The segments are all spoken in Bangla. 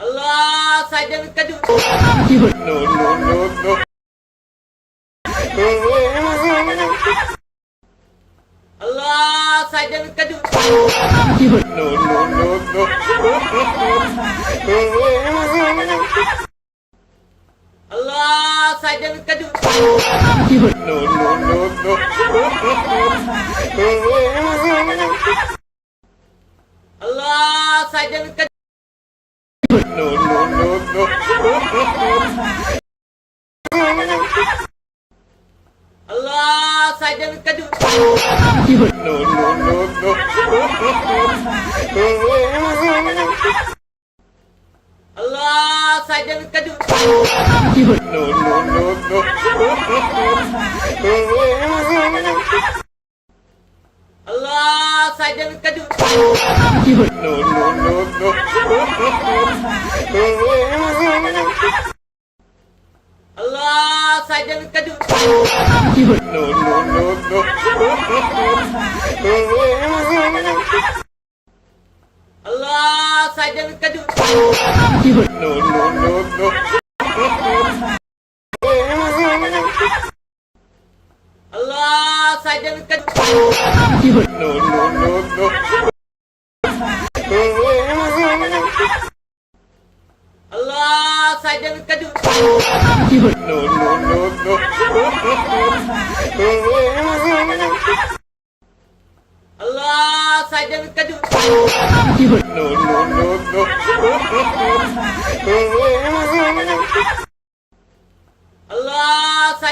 Allah, saya jadi kejut. আল্লাহ সাইডে নো নো নো নো আল্লাহ সাইডে কাজু নো নো নো নো আল্লাহ সাইডে কাজু no no no no No, no, no, no. সাইডে নো নো নো নো আল্লাহ সাইডে নো নো নো নো আল্লাহ সাইডে নো নো নো নো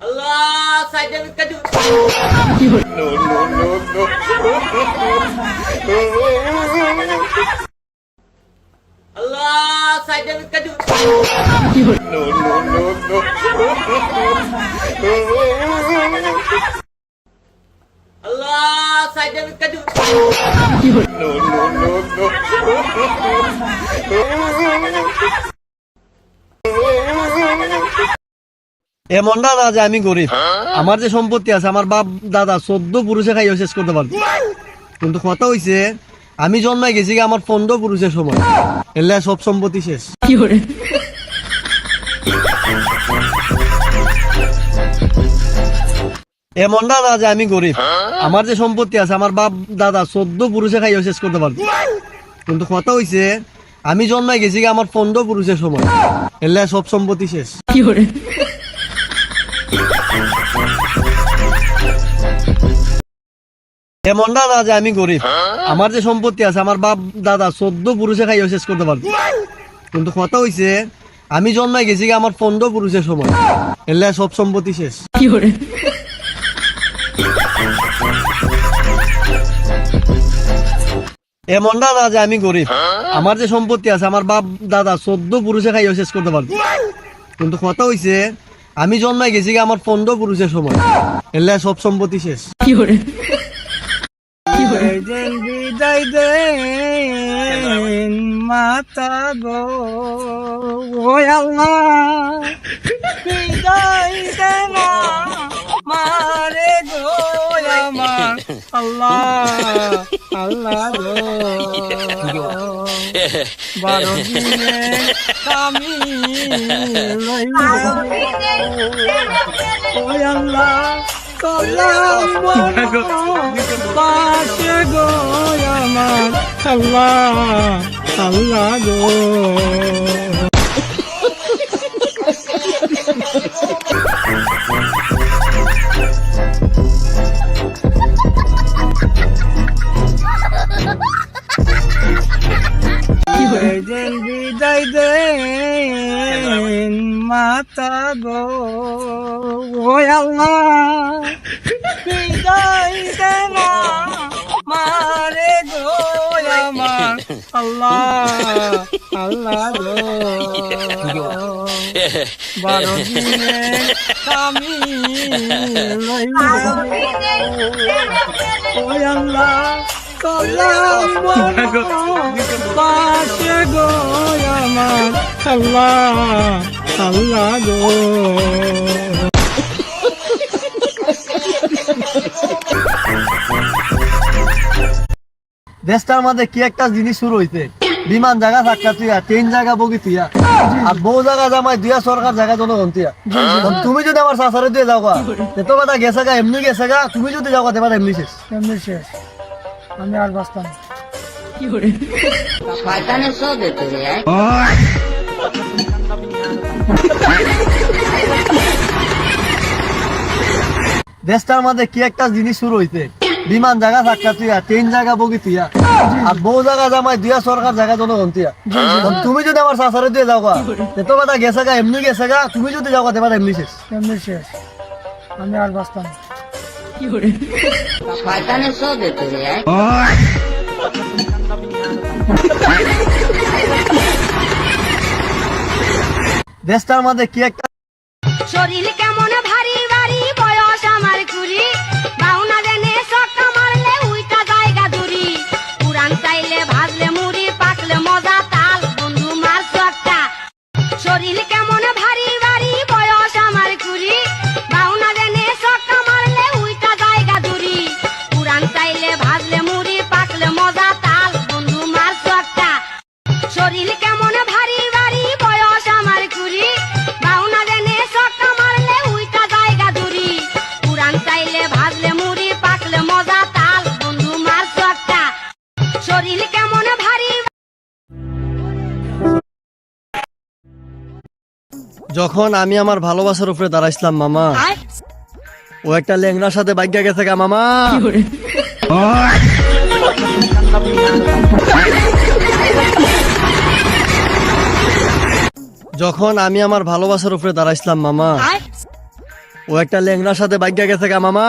আল্লাহ, সাইডে কাজু নো নো নো নো আল্লাহ, সাইডে কাজু নো নো নো নো আল্লাহ, সাইডে কাজু নো নো নো নো যে আমি গরিব। আমার যে সম্পত্তি আছে আমার বাপ দাদা চোদ্দ পুরুষে খাইও শেষ করতে পারবে কিন্তু কথা হইছে আমি জন্মাই গেছি কি আমার পনেরো পুরুষের সময় এলে সব সম্পত্তি শেষ। এমনটা না যে আমি গরিব। আমার যে সম্পত্তি আছে আমার বাপ দাদা চোদ্দ পুরুষে খাইও শেষ করতে পারবে কিন্তু কথা হইছে আমি জন্মাই গেছি কি আমার পনেরো পুরুষের সময় এলে সব সম্পত্তি শেষ। এমনটা না যে আমি গরিব। আমার যে সম্পত্তি আছে আমার বাপ দাদা চোদ্দ পুরুষে খাইও শেষ করতে পারবে। কিন্তু কথা হইছে আমি জন্মাই গেছি কি আমার পনেরো পুরুষের সময় এলে সব সম্পত্তি শেষ। এমনটা না যে আমি গরিব। আমার যে সম্পত্তি আছে আমার বাপ দাদা চোদ্দ পুরুষে খাইও শেষ করতে পারবে। কিন্তু কথা হইছে আমি জন্মাই গেছি কি আমার পনেরো পুরুষের সময় এলে সব সম্পত্তি শেষ। বিদায় দেন মাতা গো ও আল্লাহ। বিদায় দেন মারে গো আমার আল্লাহ আল্লাহ গো। বারো দিনে আমি লইলাম ও আল্লাহ পাশে গো আমার আল্লাহ আল্লাহ গো। আল্লাহ আল্লাহ বারো দিনে আমি ওই আল্লাহ পাশে গো আমার আল্লাহ আল্লাহ গো। দেশটার মধ্যে কি একটা জিনিস শুরু হইছে? বিমান জায়গা থাকা তুইয়া ট্রেন জায়গা বগি তুইয়া। আর বউ জায়গা জামাই দুইয়া সরকার জায়গা জনগণ তুইয়া। তুমি যদি আমার সাসারে দিয়ে যাও গা, তে কথা গেছে গা এমনি গেছে গা তুমি যদি যাও গা, এমনি শেষ। এমনি শেষ। আমি আর বাঁচতাম। শয়তানের সবে দেশটার মধ্যে কি একটা জিনিস শুরু হইছে? বিমান জায়গা থাকা তুইয়া ট্রেন জায়গা বগি তুইয়া। আর বউ জায়গা জামাই দুইয়া সরকার জায়গা তুমি যদি আমার সাসারে দিয়ে যাও গা, তে কথা গেছে গা এমনি গেছে গা তুমি যদি যাও গা, এমনি শেষ। এমনি শেষ। আমি আর বাঁচতাম দেশটার মধ্যে কি একটা শরীর কেমন শরীর যখন আমি আমার ভালোবাসার উপরে দাঁড়াইছিলাম মামা ও একটা লেংনার সাথে বাইকা গেছে গা মামা। যখন আমি আমার ভালোবাসার উপরে দাঁড়াইছিলাম মামা ও একটা লেংনার সাথে বাইকা গেছে গা মামা।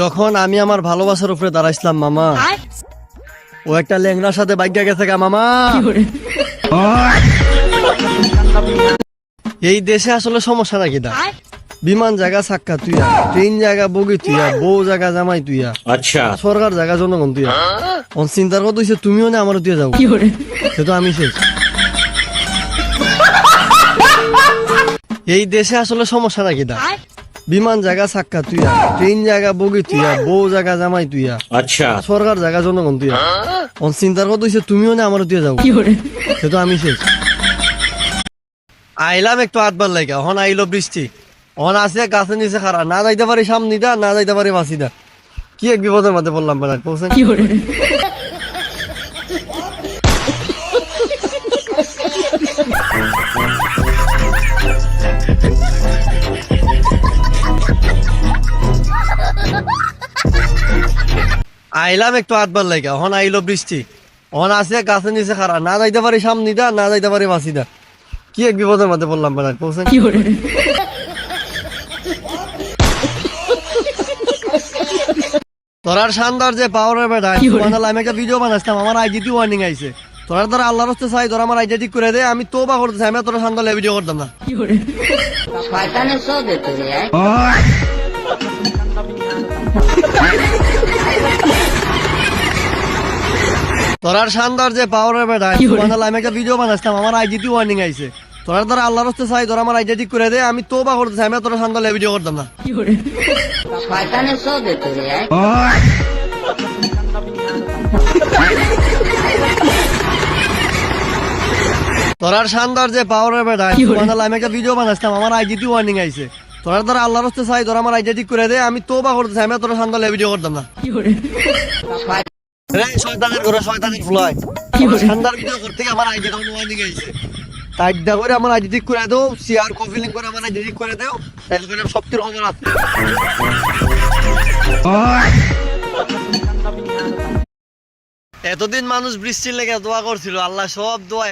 যখন আমি আমার ভালোবাসার উপরে দাঁড়াইছিলাম মামা ও একটা লেংড়ার সাথে বাইকা গেছে গা মামা। এই দেশে আসলে সমস্যা নাকি দা? বিমান জায়গা সাক্ষা তুইয়া ট্রেন জায়গা বগি তুইয়া বউ জায়গা জামাই তুইয়া আচ্ছা। সরকার জায়গা জনগণ তুইয়া। অন চিন্তার কথা হইছে তুমিও না আমারও তুইয়া যাও। সে তো আমি শেষ। এই দেশে আসলে সমস্যা নাকি দা? বিমান জায়গা সাক্ষা তুইয়া ট্রেন জায়গা বগি তুইয়া বউ জায়গা জামাই তুইয়া আচ্ছা। সরকার জায়গা জনগণ তুইয়া। অন চিন্তার কথা হইছে তুমিও না আমারও তুই যাও। সে তো আমি শেষ। আইলাম একটু আটবার লাগে হন আইলো বৃষ্টি। হন আছে গাছে নিচে খারাপ না যাইতে পারি সামনি দা না যাইতে পারি বাঁচি দা। কি এক বিপদের মধ্যে বললাম বেলা পৌঁছে কি আইলাম একটু আটবার লাগা হন আইলো বৃষ্টি। হন আছে গাছের নিচে খারা না যাইতে পারি সামনি দা না যাইতে পারি মাসি দা। কি এক বিপদের মধ্যে বললাম বেলা? বলছেন তোরার শানদার যে পাওয়ারের বেটা আমি একটা ভিডিও বানাইছিলাম আমার আইডিতে ওয়ার্নিং আইছে। তোরার তোরা আল্লাহর হস্তে চাই তোরা আমার আইডি ঠিক করে দে আমি তো বা করতে চাই আমি তোরা শানদালে ভিডিও করতাম না। শয়তানের তোরার শানদার যে পাওয়ারের বেটা আমি একটা ভিডিও বানাইছিলাম আমার আইডিতে ওয়ার্নিং আইছে। তোরার তোরা আল্লাহর হস্তে চাই তোরা আমার আইডি ঠিক করে দে আমি তো বা করতে চাই আমি তোরা শানদালে ভিডিও করতাম না। তোরার শানদার যে পাওয়ারের বেটা আমি একটা ভিডিও বানাইছিলাম আমার আইডিতে ওয়ার্নিং আইছে। তোরার তোরা আল্লাহর হস্তে চাই তোরা আমার আইডি ঠিক করে দে আমি তো বা করতে চাই আমি তোরা শানদালে ভিডিও করতাম না। রে শয়তানের ঘরে শয়তানের ফুলাই ঠান্ডার ভিডিও করতে গিয়ে আমার আইডি তখন ওয়ার্নিং আইছে টাইটটা করে আমার আইডি ঠিক করে দাও শেয়ার কপি লিঙ্ক করে আমার আইডি ঠিক করে দাও তাহলে করে সব খবর আছে। এতদিন মানুষ বৃষ্টির লেগে দোয়া করছিল আল্লাহ সব দোয়া